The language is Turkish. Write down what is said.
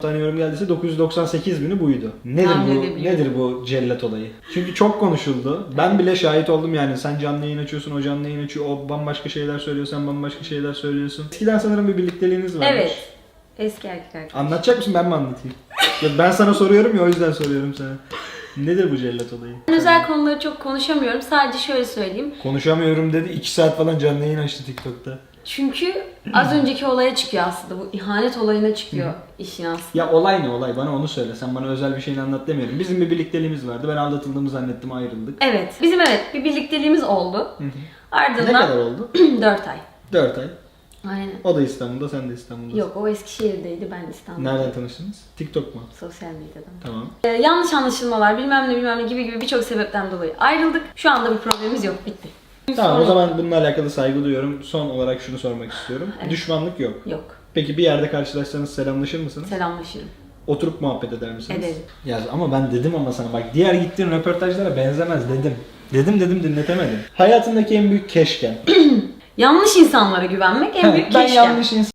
tane yorum geldiyse 998 bini buydu. Nedir Tahmin bu? edebiliyorum. Nedir bu cellat olayı? Çünkü çok konuşuldu. Ben bile şahit oldum yani. Sen canlı yayın açıyorsun, o canlı yayın açıyor, o bambaşka şeyler söylüyor, sen bambaşka şeyler söylüyorsun. Eskiden sanırım bir birlikteliğiniz varmış. Evet. Eski erkek arkadaş. Anlatacak mısın ben mi anlatayım? Yok, ben sana soruyorum ya o yüzden soruyorum sana. Nedir bu cellat olayı? Ben özel konuları çok konuşamıyorum. Sadece şöyle söyleyeyim. Konuşamıyorum dedi. 2 saat falan canlı yayın açtı TikTok'ta. Çünkü az önceki olaya çıkıyor aslında. Bu ihanet olayına çıkıyor işin aslında. Ya olay ne olay? Bana onu söyle. Sen bana özel bir şeyini anlat demiyorum. Bizim bir birlikteliğimiz vardı. Ben aldatıldığımı zannettim ayrıldık. Evet. Bizim evet bir birlikteliğimiz oldu. Hı. Ne Ardından kadar oldu? 4 ay. 4 ay. Aynen. O da İstanbul'da, sen de İstanbul'da. Yok o Eskişehir'deydi ben İstanbul'da. Nereden tanıştınız? TikTok mu? Sosyal medyadan. Tamam. Ee, yanlış anlaşılmalar bilmem ne bilmem ne gibi gibi birçok sebepten dolayı ayrıldık. Şu anda bir problemimiz yok. Bitti. Tamam o zaman bununla alakalı saygı duyuyorum. Son olarak şunu sormak istiyorum. Evet. Düşmanlık yok. Yok. Peki bir yerde karşılaşsanız selamlaşır mısınız? Selamlaşırım. Oturup muhabbet eder misiniz? Ederim. Ya ama ben dedim ama sana bak diğer gittiğin röportajlara benzemez dedim. Dedim dedim dinletemedim. Hayatındaki en büyük keşken. Yanlış insanlara güvenmek en büyük ben keşkem. yanlış insan